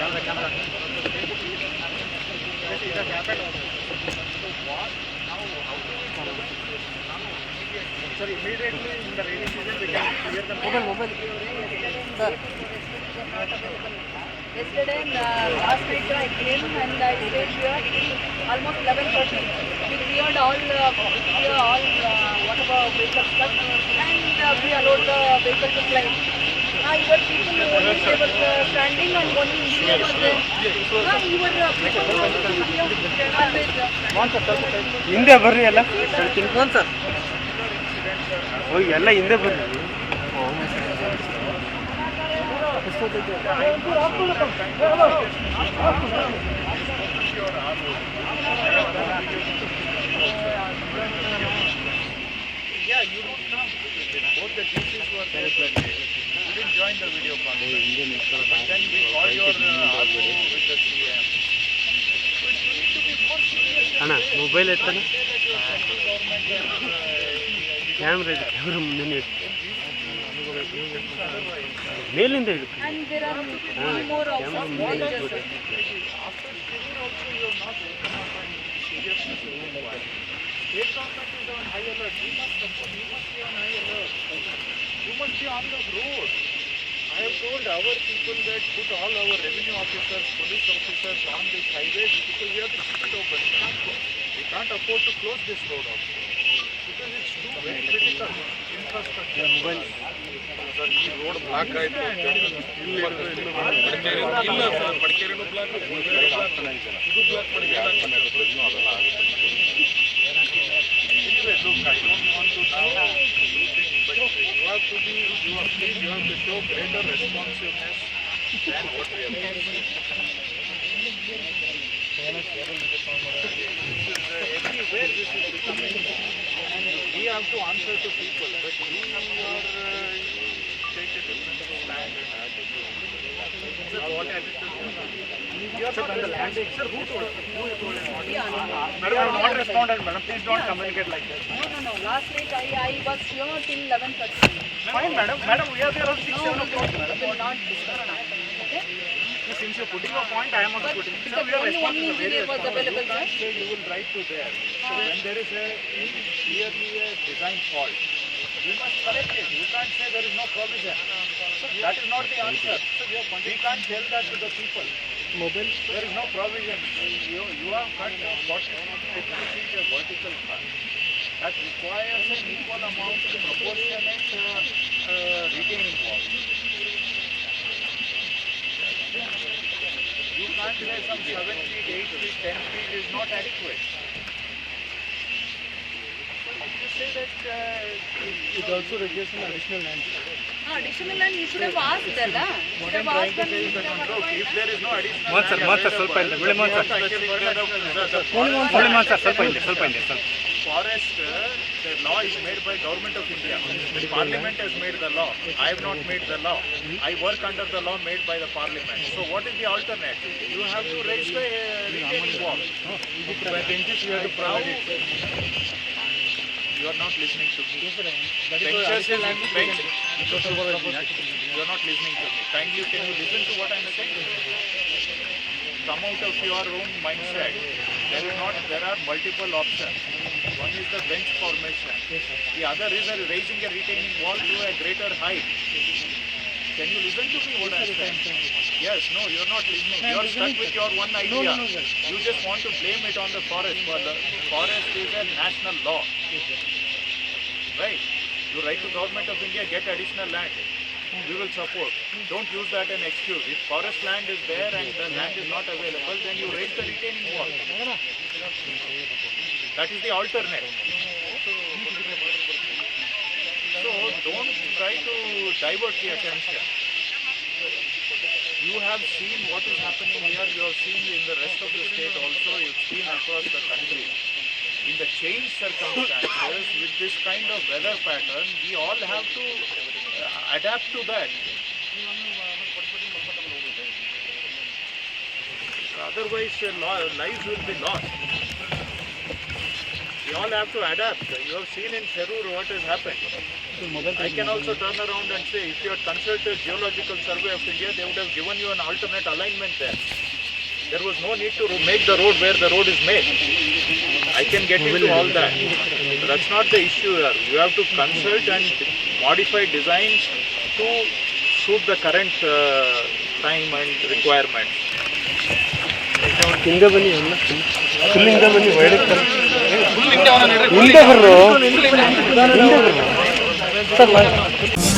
Mobile, mobile. Yesterday, last week I came and I stayed here almost 11:30. We cleared all, uh, all uh, whatever vehicle stuff and uh, we allowed the vehicle to fly. ಹಿಂದೆ ಬರ್ರಿ ಎಲ್ಲ. Sir. ಎಲ್ಲ ಹಿಂದೆ ಬರ್ರಿ. Oh join the video conference. But then we called your uh, RO with the CM. So you need to be more serious. ಅಣ್ಣ mobile ಎತ್ತಣ Central government is, uh, camera ಇದೆ camera ಮುಂದೆ ಇಟ್ಟು ಮೇಲಿಂದ ಇಡು and there are many more camera also ಮುಂದೆ dangers. ಇಟ್ಬಿಟ್ಟು after civil also you have not recognized any seriousness of the fire. State government is on high alert. We must support, we must be on high alert. You must be on the road. I have told our people that put all our revenue officers, police officers on this highway because we have to keep it open. We can't, go- we can't afford to close this road also. Because it's too very critical infrastructure. Mobile. Sir ಈ road block ಆಯ್ತು ಇಲ್ಲ ಇಲ್ಲ sir ಮಡಿಕೇರಿನೂ block ಇದು block ಮಾಡಿ Anyway, look, I don't want to now Have to be, you have, please, you have to show greater responsiveness than what we have done. Everywhere this is becoming, and we have to answer to people, but you are, take a different stand and attitude. Sir, what attitude you are not. Sir, who told you? Who told you? Madam, I have not responded, madam. Please don't communicate like that. No, no, no. Last week I, I was here till 11:30. Fine, madam. Madam, we are there around 6, 7 o'clock, madam. will not disturb. Okay? Since you're putting a point, I am also putting. But Sir, we are only one responsible. Engineer was available You can't say you will write to there. So uh-huh. when there is a clearly a design fault, you must correct it. You can't say there is no provision. That is not the answer. We can't tell that to the people mobile There is no provision. You, you have cut what is a vertical cut. That requires an equal amount of proportionate uh, uh, retaining wall. You can't say some 7 feet, 8 feet, 10 feet is not adequate. But if you say that... Uh, it, it also requires an additional land you should have asked, Allah. You should have asked and you should have Look, if there is no additional Mohan sir Mohan sir ಸ್ವಲ್ಪ ಹಿಂದೆ ಬಿಳಿ Mohan sir ಬಿಳಿ Mohan sir ಸ್ವಲ್ಪ ಹಿಂದೆ ಸ್ವಲ್ಪ ಹಿಂದೆ ಸ್ವಲ್ಪ forest, uh, the law is made by government of India. Parliament has made the law. I have not made the law. I work under the law made by the parliament. So what is the alternate? You have to raise the uh, retaining wall. By benches you have to provide it. You are not listening to me. Benches is bench. You are not listening to me. Kindly can you listen to what I am saying? come out of your own mindset. There is not. There are multiple options. One is the bench formation. The other is a raising a retaining wall to a greater height. Can you listen to me what I am saying? Yes, no, you are not listening. You are stuck with your one idea. You just want to blame it on the forest. But the forest is a national law. Right? You write to government of India, get additional land. We will support. Don't use that as an excuse. If forest land is there and the land is not available, then you raise the retaining wall. That is the alternate. So don't try to divert the attention. You have seen what is happening here, you have seen in the rest of the state also, you've seen across the country. In the changed circumstances, this kind of weather pattern, we all have to uh, adapt to that. Otherwise, lives will be lost. We all have to adapt. You have seen in Serur what has happened. I can also turn around and say, if you had consulted Geological Survey of India, they would have given you an alternate alignment there. There was no need to make the road where the road is made. I can get into all that. But that's not the issue here. You have to consult and modify designs to suit the current uh, time and requirements. ಹಿಂದೆ ಬನ್ನಿ ಎಲ್ಲ full ಹಿಂದೆ ಬನ್ನಿ ಒಳಗೆ ಹಿಂದೆ ಬರ್ರು ಹಿಂದೆ ಬರ್ರು sir